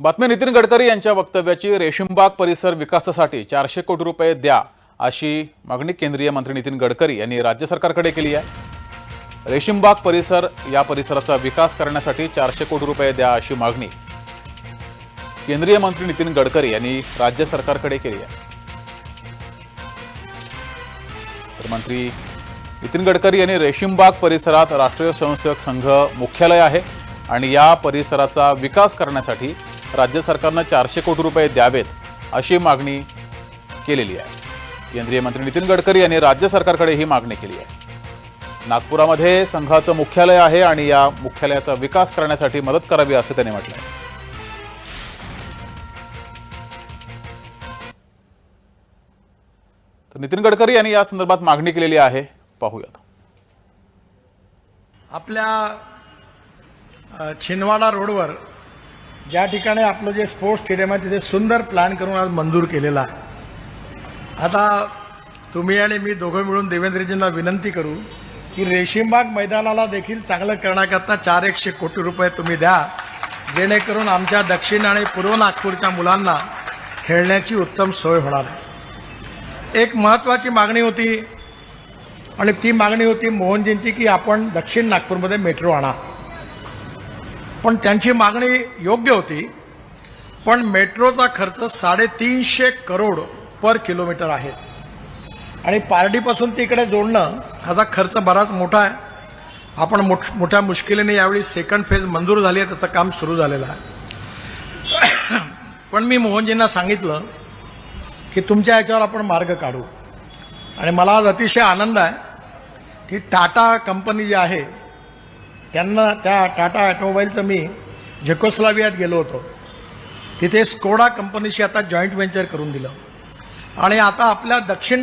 बातमी नितीन गडकरी यांच्या वक्तव्याची रेशीमबाग परिसर विकासासाठी चारशे कोटी रुपये द्या अशी मागणी केंद्रीय मंत्री नितीन गडकरी यांनी राज्य सरकारकडे केली आहे. रेशीमबाग परिसर या परिसराचा विकास करण्यासाठी चारशे कोटी रुपये द्या अशी मागणी केंद्रीय मंत्री नितीन गडकरी यांनी राज्य सरकारकडे केली आहे. तर मंत्री नितीन गडकरी यांनी रेशीमबाग परिसरात राष्ट्रीय स्वयंसेवक संघ मुख्यालय आहे आणि या परिसराचा विकास करण्यासाठी राज्य सरकारनं चारशे कोटी रुपये द्यावेत अशी मागणी केलेली आहे. केंद्रीय मंत्री नितीन गडकरी यांनी राज्य सरकारकडे ही मागणी केली आहे. नागपुरामध्ये संघाचं मुख्यालय आहे आणि या मुख्यालयाचा विकास करण्यासाठी मदत करावी असं त्यांनी म्हटलं आहे तर नितीन गडकरी यांनी या संदर्भात मागणी केलेली आहे. पाहूयात. आपल्या छिंदवाडा रोडवर ज्या ठिकाणी आपलं जे स्पोर्ट्स स्टेडियम आहे तिथे सुंदर प्लॅन करून आज मंजूर केलेला आहे. आता तुम्ही आणि मी दोघं मिळून देवेंद्रजींना विनंती करू की रेशीमबाग मैदानाला देखील चांगलं करण्याकरता चार एकशे कोटी रुपये तुम्ही द्या जेणेकरून आमच्या दक्षिण आणि पूर्व नागपूरच्या मुलांना खेळण्याची उत्तम सोय होणार आहे. एक महत्त्वाची मागणी होती आणि ती मागणी होती मोहनजींची की आपण दक्षिण नागपूरमध्ये मेट्रो आणा. पण त्यांची मागणी योग्य होती. पण मेट्रोचा खर्च साडेतीनशे करोड पर किलोमीटर आहे. आणि पारडीपासून तिकडे जोडणं ह्याचा खर्च बराच मोठा आहे. आपण मोठ मोठ्या मुश्किलीने यावेळी सेकंड फेज मंजूर झाली आहे त्याचं काम सुरू झालेलं आहे. पण मी मोहनजींना सांगितलं की तुमच्या याच्यावर आपण मार्ग काढू. आणि मला आज अतिशय आनंद आहे की टाटा कंपनी जी आहे त्यांना त्या टाटा ऑटोमोबाईलचं मी झेकोस्लावियात गेलो होतो. तिथे स्कोडा कंपनीशी आता जॉईंट व्हेंचर करून दिलं. आणि आता आपल्या दक्षिण